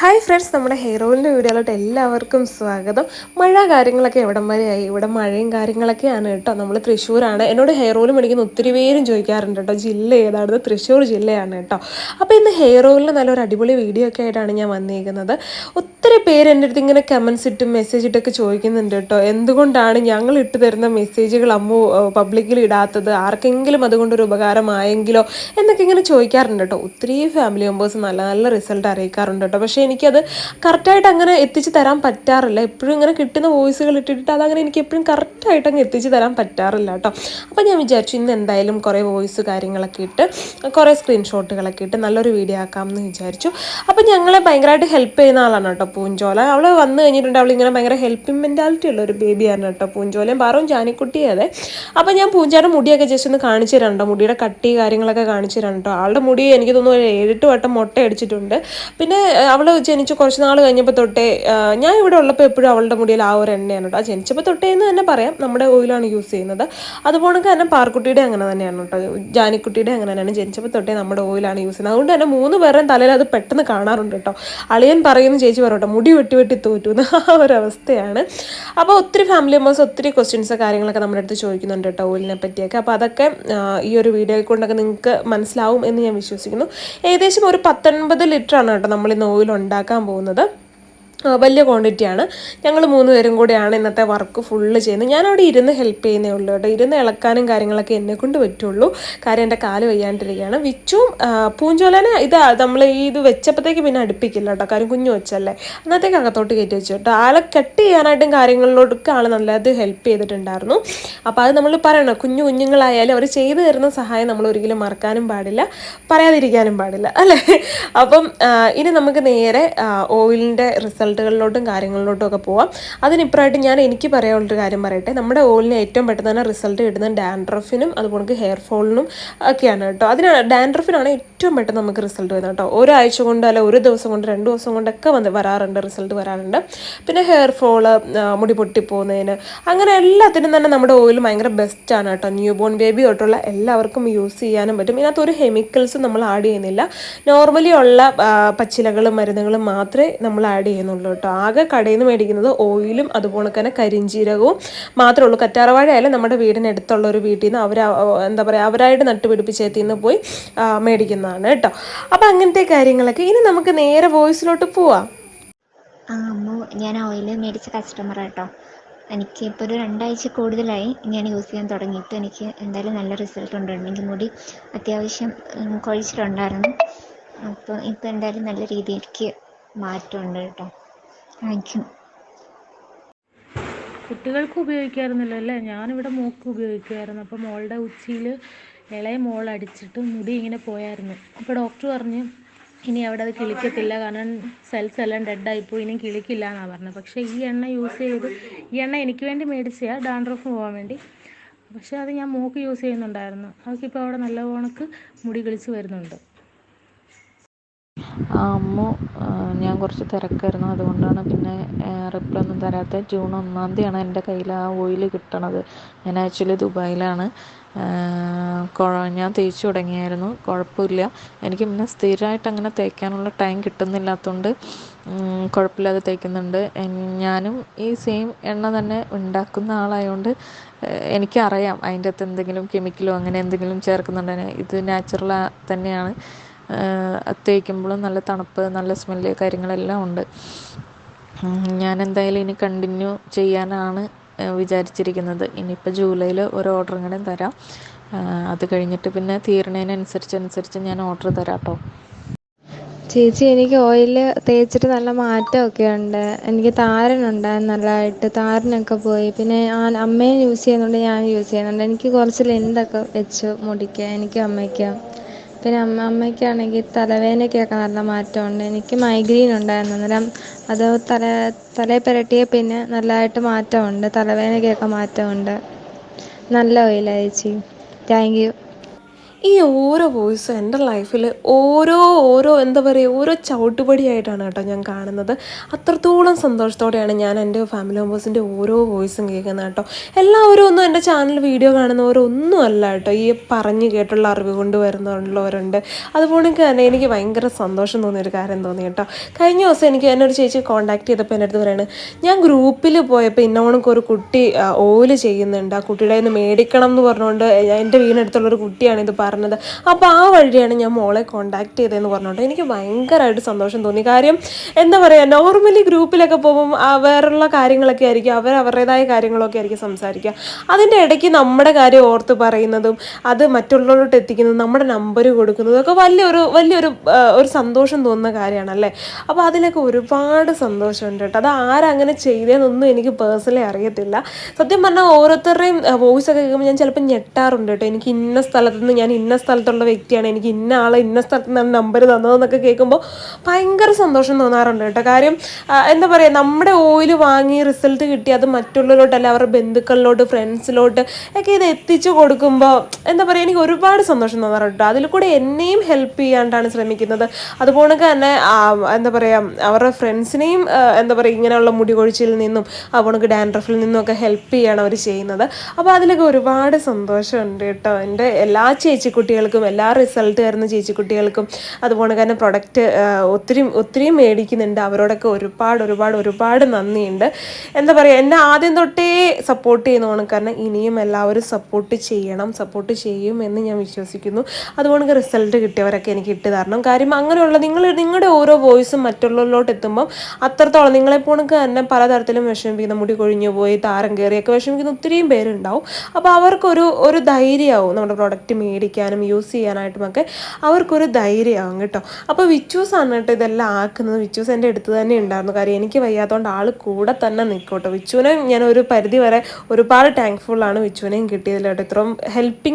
Hi friends നമ്മുടെ hair ഓയിലിന്റെ വീഡിയോയിലോട്ട് എല്ലാവർക്കും സ്വാഗതം. മഴ കാര്യങ്ങളൊക്കെ എവിടം വരെയായി ഇവിടെ മഴയും കാര്യങ്ങളൊക്കെയാണ് കേട്ടോ. നമ്മൾ തൃശ്ശൂരാണ്. എന്നോട് ഹെയർ ഓയിൽ മേടിക്കുന്ന ഒത്തിരി പേരും ചോദിക്കാറുണ്ട് കേട്ടോ. ജില്ല ഏതാണ് തൃശ്ശൂർ ജില്ലയാണ് കേട്ടോ. അപ്പോൾ ഇന്ന് ഹെയർ ഓയിലിന് നല്ലൊരു അടിപൊളി വീഡിയോ ഒക്കെ ആയിട്ടാണ് ഞാൻ വന്നിരിക്കുന്നത് ഒത്തിരി പേര് എന്റെ അടുത്ത് ഇങ്ങനെ കമൻസ് ഇട്ടും മെസ്സേജ് ഇട്ടൊക്കെ ചോദിക്കുന്നുണ്ട് കേട്ടോ. എന്തുകൊണ്ടാണ് ഞങ്ങൾ ഇട്ട് തരുന്ന മെസ്സേജുകൾ അമ്മു പബ്ലിക്കിൽ ഇടാത്തത്? ആർക്കെങ്കിലും അതുകൊണ്ടൊരു ഉപകാരമായെങ്കിലോ? എന്നൊക്കെ ഇങ്ങനെ ചോദിക്കാറുണ്ട് കേട്ടോ. ഒത്തിരി ഫാമിലി മെമ്പേഴ്സ് നല്ല നല്ല റിസൾട്ട് അറിയിക്കാറുണ്ട് കേട്ടോ. പക്ഷേ എനിക്കത് കറക്റ്റായിട്ട് അങ്ങനെ എത്തിച്ച് തരാൻ പറ്റാറില്ല. എപ്പോഴും ഇങ്ങനെ കിട്ടുന്ന വോയിസുകൾ ഇട്ടിട്ട് അതങ്ങനെ എനിക്ക് എപ്പോഴും കറക്റ്റായിട്ട് അങ്ങ് എത്തിച്ച് തരാൻ പറ്റാറില്ല കേട്ടോ. അപ്പോൾ ഞാൻ വിചാരിച്ചു ഇന്ന് എന്തായാലും കുറേ വോയിസ് കാര്യങ്ങളൊക്കെ ഇട്ട് കുറേ സ്ക്രീൻഷോട്ടുകളൊക്കെ ഇട്ട് നല്ലൊരു വീഡിയോ ആക്കാം എന്ന് വിചാരിച്ചു. അപ്പോൾ ഞങ്ങളെ ഭയങ്കരമായിട്ട് ഹെൽപ്പ് ചെയ്യുന്ന ആളാണ് കേട്ടോ പൂഞ്ചോല. അവൾ വന്നു കഴിഞ്ഞിട്ടുണ്ട്. അവൾ ഇങ്ങനെ ഭയങ്കര ഹെൽപ്പിംഗ് മെന്റാലിറ്റി ഉള്ള ഒരു ബേബിയാണ് കേട്ടോ പൂഞ്ചോലയും പാറും ജാനിക്കുട്ടിയും അതെ അപ്പോൾ ഞാൻ പൂഞ്ചയുടെ മുടിയൊക്കെ ജസ്റ്റ് ഒന്ന് കാണിച്ചു തരാം കേട്ടോ. മുടിയുടെ കട്ടി കാര്യങ്ങളൊക്കെ കാണിച്ചു തരാം കേട്ടോ. ആളുടെ മുടി എനിക്ക് തോന്നുന്നു ഒരു ഏഴെട്ട് വട്ടം മുട്ട അടിച്ചിട്ടുണ്ട് പിന്നെ അവൾ ജനിച്ച് കുറച്ച് നാൾ കഴിഞ്ഞപ്പോൾ തൊട്ടേ ഞാൻ ഇവിടെ ഉള്ളപ്പോൾ എപ്പോഴും അവളുടെ മുടിയിൽ ആ ഒരു എണ്ണയാണ് കേട്ടോ ജനിച്ചപ്പോൾ തൊട്ടേ എന്ന് തന്നെ പറയാം. നമ്മുടെ ഓയിലാണ് യൂസ് ചെയ്യുന്നത്. അതുപോലെ തന്നെ പാർക്കുട്ടിയുടെ അങ്ങനെ തന്നെയാണ് കേട്ടോ ജാനിക്കുട്ടിയുടെ അങ്ങനെ തന്നെയാണ്. ജനിച്ചപ്പോൾ തൊട്ടേ നമ്മുടെ ഓയിലാണ് യൂസ് ചെയ്യുന്നത്. അതുകൊണ്ട് തന്നെ മൂന്ന് പേരുടെയും തലയിൽ അത് പെട്ടെന്ന് കാണാറുണ്ട് കേട്ടോ അളിയൻ പറയുന്നു ചേച്ചി പറയും കേട്ടോ മുടി വെട്ടി വെട്ടി തോറ്റുന്ന ആ ഒരു അവസ്ഥയാണ്. അപ്പോൾ ഒത്തിരി ഫാമിലി മെമ്പേഴ്സ് ഒത്തിരി ക്വസ്റ്റ്യൻസ് കാര്യങ്ങളൊക്കെ നമ്മുടെ അടുത്ത് ചോദിക്കുന്നുണ്ട് കേട്ടോ ഓയിലിനെ പറ്റിയൊക്കെ. അപ്പോൾ അതൊക്കെ ഈ ഒരു വീഡിയോയിൽ കൊണ്ടൊക്കെ നിങ്ങൾക്ക് മനസ്സിലാവും എന്ന് ഞാൻ വിശ്വസിക്കുന്നു. ഏകദേശം ഒരു പത്തൊൻപത് ലിറ്റർ ആണ് കേട്ടോ നമ്മൾ ഇന്ന് ഓയിൽ ഉണ്ടാക്കാൻ പോകുന്നത്. വലിയ ക്വാണ്ടിറ്റിയാണ് ഞങ്ങൾ മൂന്ന് പേരും കൂടെയാണ് ഇന്നത്തെ വർക്ക് ഫുള്ള് ചെയ്യുന്നത്. ഞാനവിടെ ഇരുന്ന് ഹെൽപ്പ് ചെയ്യുന്നേ ഉള്ളൂ കേട്ടോ. ഇരുന്ന് ഇളക്കാനും കാര്യങ്ങളൊക്കെ എന്നെ കൊണ്ട് പറ്റുള്ളൂ. കാര്യം എന്റെ കാൽ വയ്യാണ്ടിരിക്കുകയാണ്. വിച്ചും പൂഞ്ചോലനെ ഇത് നമ്മൾ ഈ ഇത് വെച്ചപ്പോഴത്തേക്ക് പിന്നെ അടുപ്പിക്കില്ല കേട്ടോ. കാര്യം കുഞ്ഞു വെച്ചല്ലേ അന്നത്തേക്ക് അകത്തോട്ട് കയറ്റി വെച്ചു കേട്ടോ. ആളെ കട്ട് ചെയ്യാനായിട്ടും കാര്യങ്ങളിലോട്ടൊക്കെ ആൾ നല്ലത് ഹെൽപ്പ് ചെയ്തിട്ടുണ്ടായിരുന്നു. അപ്പോൾ അത് നമ്മൾ പറയണം. കുഞ്ഞു കുഞ്ഞുങ്ങളായാലും അവർ ചെയ്തു തരുന്ന സഹായം നമ്മൾ ഒരിക്കലും മറക്കാനും പാടില്ല. പറയാതിരിക്കാനും പാടില്ല. അല്ലേ? അപ്പം ഇനി നമുക്ക് നേരെ ഓയിലിന്റെ റിസൾട്ടുകളിലോട്ടും കാര്യങ്ങളിലോട്ടും ഒക്കെ പോവാം. അതിനിപ്പുറമായിട്ട് ഞാൻ എനിക്ക് പറയാനുള്ളൊരു കാര്യം പറയട്ടെ. നമ്മുടെ ഓയിലിന് ഏറ്റവും പെട്ടെന്ന് തന്നെ റിസൾട്ട് കിട്ടുന്ന ഡാൻഡ്രഫിനും അതുപോലെ ഹെയർ ഫോളിനും ഒക്കെയാണ് കേട്ടോ. അതിനാണ് ഡാൻഡ്രഫിനാണ് ഏറ്റവും പെട്ടെന്ന് നമുക്ക് റിസൾട്ട് വരുന്നത് കേട്ടോ. ഒരാഴ്ച കൊണ്ട് അല്ല ഒരു ദിവസം കൊണ്ട് രണ്ട് ദിവസം കൊണ്ടൊക്കെ വന്ന് വരാറുണ്ട് റിസൾട്ട് വരാറുണ്ട്. പിന്നെ ഹെയർ ഫോൾ മുടി പൊട്ടിപ്പോകുന്നതിന് അങ്ങനെ എല്ലാത്തിനും തന്നെ നമ്മുടെ ഓയിൽ ഭയങ്കര ബെസ്റ്റാണ് കേട്ടോ. ന്യൂ ബോൺ ബേബി തൊട്ടുള്ള എല്ലാവർക്കും യൂസ് ചെയ്യാനും പറ്റും. ഇതിനകത്ത് ഒരു കെമിക്കൽസും നമ്മൾ ആഡ് ചെയ്യുന്നില്ല. നോർമലി ഉള്ള പച്ചിലകളും മരുന്നുകളും മാത്രമേ നമ്മൾ ആഡ് ചെയ്യുന്നുള്ളൂ കേട്ടോ. ആകെ കടയിൽ നിന്ന് മേടിക്കുന്നത് ഓയിലും അതുപോലെ തന്നെ കരിഞ്ചീരകവും മാത്രമേ ഉള്ളൂ. കറ്റാറവാഴ നമ്മുടെ വീടിനടുത്തുള്ള ഒരു വീട്ടിൽ നിന്ന് അവർ എന്താ പറയുക അവരായിട്ട് നട്ടുപിടിപ്പിച്ചേത്തിന്ന് പോയി ആ, മേടിക്കുന്നതാണ് കേട്ടോ. അപ്പോൾ അങ്ങനത്തെ കാര്യങ്ങളൊക്കെ ഇനി നമുക്ക് നേരെ വോയിസിലോട്ട് പോവാം. ആ അമ്മു ഞാൻ ഓയിൽ മേടിച്ച കസ്റ്റമർ കേട്ടോ. എനിക്ക് ഇപ്പോൾ ഒരു രണ്ടാഴ്ച കൂടുതലായി ഞാൻ യൂസ് ചെയ്യാൻ തുടങ്ങിയിട്ട് എനിക്ക് എന്തായാലും നല്ല റിസൾട്ട് ഉണ്ട്. എനിക്ക് മുടി അത്യാവശ്യം കൊഴിച്ചിലുണ്ടായിരുന്നു. അപ്പോൾ ഇപ്പോൾ എന്തായാലും നല്ല രീതിയിലേക്ക് മാറ്റമുണ്ട് കേട്ടോ. താങ്ക് യു കുട്ടികൾക്ക് ഉപയോഗിക്കാറുന്നില്ല അല്ലേ? ഞാനിവിടെ മോൾക്ക് ഉപയോഗിക്കുമായിരുന്നു അപ്പോൾ മോളുടെ ഉച്ചിയിൽ ഇളയ മോൾ അടിച്ചിട്ട് മുടി ഇങ്ങനെ പോയായിരുന്നു. അപ്പോൾ ഡോക്ടർ പറഞ്ഞു ഇനി അവിടെ അത് കിളിക്കത്തില്ല. കാരണം സെൽസ് എല്ലാം ഡെഡായിപ്പോയി ഇനി കിളിക്കില്ല എന്നാണ് പറഞ്ഞത്. പക്ഷേ ഈ എണ്ണ യൂസ് ചെയ്ത് ഈ എണ്ണ എനിക്ക് വേണ്ടി മേടിച്ചതാണ് ഡാൻഡ്രഫ് പോകാൻ വേണ്ടി. പക്ഷേ അത് ഞാൻ മൂക്ക് യൂസ് ചെയ്യുന്നുണ്ടായിരുന്നു. അവൾക്കിപ്പോൾ അവിടെ നല്ല കണക്ക് മുടി കിളിച്ച് വരുന്നുണ്ട്. അമ്മു ഞാൻ കുറച്ച് തിരക്കായിരുന്നു. അതുകൊണ്ടാണ് പിന്നെ റിപ്ലൈ ഒന്നും തരാത്തത് ജൂൺ ഒന്നാം തീയതിയാണ് എന്റെ കയ്യിൽ ആ ഓയിൽ കിട്ടണത്. ഞാൻ ആക്ച്വലി ദുബായിലാണ്. ഞാൻ തേച്ച് തുടങ്ങിയായിരുന്നു. കുഴപ്പമില്ല. എനിക്ക് പിന്നെ സ്ഥിരമായിട്ട് അങ്ങനെ തേക്കാനുള്ള ടൈം കിട്ടുന്നില്ലാത്തതുകൊണ്ട് കുഴപ്പമില്ലാതെ തേക്കുന്നുണ്ട്. ഞാനും ഈ സെയിം എണ്ണ തന്നെ ഉണ്ടാക്കുന്ന ആളായതുകൊണ്ട് എനിക്കറിയാം അതിന്റെ അകത്ത് എന്തെങ്കിലും കെമിക്കലോ അങ്ങനെ എന്തെങ്കിലും ചേർക്കുന്നുണ്ടെങ്കിൽ ഇത് നാച്ചുറൽ തന്നെയാണ്. തേക്കുമ്പോഴും നല്ല തണുപ്പ് നല്ല സ്മെല്ല് കാര്യങ്ങളെല്ലാം ഉണ്ട്. ഞാൻ എന്തായാലും ഇനി കണ്ടിന്യൂ ചെയ്യാനാണ് വിചാരിച്ചിരിക്കുന്നത്. ഇനിയിപ്പോൾ ജൂലൈയിൽ ഒരു ഓർഡറും കൂടെ തരാം. അത് കഴിഞ്ഞിട്ട് പിന്നെ തീരണതിനനുസരിച്ച് അനുസരിച്ച് ഞാൻ ഓർഡർ തരാം കേട്ടോ ചേച്ചി എനിക്ക് ഓയിൽ തേച്ചിട്ട് നല്ല മാറ്റമൊക്കെ ഉണ്ട്. എനിക്ക് താരനുണ്ടായിരുന്നു നല്ലതായിട്ട്. താരനൊക്കെ പോയി. പിന്നെ അമ്മയും യൂസ് ചെയ്യുന്നുണ്ട് ഞാൻ യൂസ് ചെയ്യുന്നുണ്ട്. എനിക്ക് കുറച്ച് ലെന്തൊക്കെ വെച്ചു മുടിക്ക്. എനിക്കും അമ്മയ്ക്കും. പിന്നെ അമ്മമ്മയ്ക്കാണെങ്കിൽ തലവേദനയ്ക്കൊക്കെ നല്ല മാറ്റമുണ്ട്. എനിക്ക് മൈഗ്രെയിൻ ഉണ്ടായിരുന്നു. അന്നേരം അത് തല തലയിൽ പുരട്ടിയ പിന്നെ നല്ലതായിട്ട് മാറ്റമുണ്ട്. തലവേദനയ്ക്കൊക്കെ മാറ്റമുണ്ട്. നല്ല ഓയിലാണ് ചേച്ചി. താങ്ക് യു ഈ ഓരോ വോയിസും എന്റെ ലൈഫിൽ ഓരോ ഓരോ എന്താ പറയുക ഓരോ ചവിട്ടുപടിയായിട്ടാണ് കേട്ടോ ഞാൻ കാണുന്നത്. അത്രത്തോളം സന്തോഷത്തോടെയാണ് ഞാൻ എന്റെ ഫാമിലി മെമ്പേഴ്സിന്റെ ഓരോ വോയിസും കേൾക്കുന്നത് കേട്ടോ. എല്ലാവരും ഒന്നും എന്റെ ചാനൽ വീഡിയോ കാണുന്നവരൊന്നും അല്ല കേട്ടോ. ഈ പറഞ്ഞു കേട്ടുള്ള അറിവ് കൊണ്ട് വരുന്നുള്ളവരുണ്ട് അതുപോലെ തന്നെ എനിക്ക് ഭയങ്കര സന്തോഷം തോന്നിയൊരു കാര്യം തോന്നി കേട്ടോ. കഴിഞ്ഞ ദിവസം എനിക്ക് എന്നെ ഒരു ചേച്ചി കോൺടാക്ട് ചെയ്തപ്പോൾ എന്റെ അടുത്ത് പറയുന്നത് ഞാൻ ഗ്രൂപ്പിൽ പോയപ്പോൾ ഇന്നോണക്ക് ഒരു കുട്ടി ഓയിൽ ചെയ്യുന്നുണ്ട്. ആ കുട്ടിയുടെ നിന്ന് മേടിക്കണം എന്ന് പറഞ്ഞുകൊണ്ട് എന്റെ വീടിനടുത്തുള്ളൊരു കുട്ടിയാണ് ഇത് പറഞ്ഞത് അപ്പോൾ ആ വഴിയാണ് ഞാൻ മോളെ കോൺടാക്ട് ചെയ്തതെന്ന് പറഞ്ഞുകൊണ്ട് എനിക്ക് ഭയങ്കരമായിട്ട് സന്തോഷം തോന്നി. കാര്യം എന്താ പറയുക നോർമലി ഗ്രൂപ്പിലൊക്കെ പോകുമ്പം അവരുള്ള കാര്യങ്ങളൊക്കെ ആയിരിക്കും അവർ അവരുടേതായ കാര്യങ്ങളൊക്കെ ആയിരിക്കും സംസാരിക്കുക. അതിന്റെ ഇടയ്ക്ക് നമ്മുടെ കാര്യം ഓർത്ത് പറയുന്നതും അത് മറ്റുള്ളവരോട്ട് എത്തിക്കുന്നതും നമ്മുടെ നമ്പർ കൊടുക്കുന്നതും ഒക്കെ വലിയൊരു വലിയൊരു ഒരു സന്തോഷം തോന്നുന്ന കാര്യമാണ് അല്ലേ അപ്പോൾ അതിലൊക്കെ ഒരുപാട് സന്തോഷമുണ്ട് കേട്ടോ. അത് ആരങ്ങനെ ചെയ്തതെന്നൊന്നും എനിക്ക് പേഴ്സണലി അറിയത്തില്ല. സത്യം പറഞ്ഞാൽ ഓരോരുത്തരുടെയും വോയിസ് ഒക്കെ കേൾക്കുമ്പോൾ ഞാൻ ചിലപ്പോൾ ഞെട്ടാറുണ്ട് കേട്ടോ. എനിക്ക് ഇന്ന സ്ഥലത്തുനിന്ന് ഞാൻ ഇന്ന സ്ഥലത്തുള്ള വ്യക്തിയാണ് എനിക്ക് ഇന്ന ആളെ ഇന്ന സ്ഥലത്ത് നിന്നാണ് നമ്പർ തന്നതെന്നൊക്കെ കേൾക്കുമ്പോൾ ഭയങ്കര സന്തോഷം തോന്നാറുണ്ട് കേട്ടോ. കാര്യം എന്താ പറയുക നമ്മുടെ ഓയിൽ വാങ്ങി റിസൾട്ട് കിട്ടി അത് മറ്റുള്ളവരോട്ടല്ല അവരുടെ ബന്ധുക്കളിലോട്ട് ഫ്രണ്ട്സിലോട്ട് ഒക്കെ ഇത് എത്തിച്ചു കൊടുക്കുമ്പോൾ എന്താ പറയുക എനിക്ക് ഒരുപാട് സന്തോഷം തോന്നാറുണ്ട് കേട്ടോ. അതിൽ കൂടെ എന്നെയും ഹെൽപ്പ് ചെയ്യാണ്ടാണ് ശ്രമിക്കുന്നത്. അതുപോലെ തന്നെ എന്താ പറയുക അവരുടെ ഫ്രണ്ട്സിനെയും എന്താ പറയുക ഇങ്ങനെയുള്ള മുടി കൊഴിച്ചിൽ നിന്നും അതുപോലെ ഡാൻഡ്രഫിൽ നിന്നും ഒക്കെ ഹെൽപ്പ് ചെയ്യാണ് അവർ ചെയ്യുന്നത്. അപ്പോൾ അതിലൊക്കെ ഒരുപാട് സന്തോഷമുണ്ട് കേട്ടോ. എന്റെ എല്ലാ ചേച്ചിക്കുട്ടികൾക്കും എല്ലാ റിസൾട്ട് വരുന്ന ചേച്ചിക്കുട്ടികൾക്കും അതുപോലെ തന്നെ പ്രൊഡക്റ്റ് ഒത്തിരി ഒത്തിരി മേടിക്കുന്നുണ്ട്. അവരോടൊക്കെ ഒരുപാട് ഒരുപാട് ഒരുപാട് നന്ദിയുണ്ട്. എന്താ പറയുക എന്നെ ആദ്യം തൊട്ടേ സപ്പോർട്ട് ചെയ്യുന്ന കാരണം ഇനിയും എല്ലാവരും സപ്പോർട്ട് ചെയ്യണം സപ്പോർട്ട് ചെയ്യും എന്ന് ഞാൻ വിശ്വസിക്കുന്നു. അതുകൊണ്ട് റിസൾട്ട് കിട്ടിയവരൊക്കെ എനിക്ക് ഇട്ട് തരണം. കാര്യം അങ്ങനെയുള്ള നിങ്ങൾ നിങ്ങളുടെ ഓരോ വോയിസും മറ്റുള്ളവരിലോട്ട് എത്തുമ്പം അത്രത്തോളം നിങ്ങളെപ്പോണക്ക് തന്നെ പലതരത്തിലും വിഷമിപ്പിക്കുന്ന മുടി കൊഴിഞ്ഞു പോയി താരം കയറിയൊക്കെ വിഷമിക്കുന്ന ഒത്തിരിയും പേരുണ്ടാവും. അപ്പോൾ അവർക്കൊരു ഒരു ധൈര്യമാവും നമ്മുടെ പ്രൊഡക്റ്റ് മേടിക്കാനും യൂസ് ചെയ്യാനായിട്ടുമൊക്കെ അവർക്കൊരു ധൈര്യമാകും കേട്ടോ. അപ്പോൾ വിച്ചൂസാണ് കേട്ടോ ഇതെല്ലാം ആക്കുന്നത് വിച്ചൂസ് എന്റെ അടുത്ത് തന്നെ ഉണ്ടായിരുന്നു. കാര്യം എനിക്ക് വയ്യാത്തതുകൊണ്ട് ആൾ കൂടെ തന്നെ നിൽക്കും കേട്ടോ വിച്ചുവിനെ ഞാൻ ഒരു പരിധി വരെ ഒരുപാട് താങ്ക്ഫുള്ളാണ് വിച്ചുവിനെയും കിട്ടിയതിൽ കേട്ടോ ഇത്രയും ഹെൽപ്പിംഗ്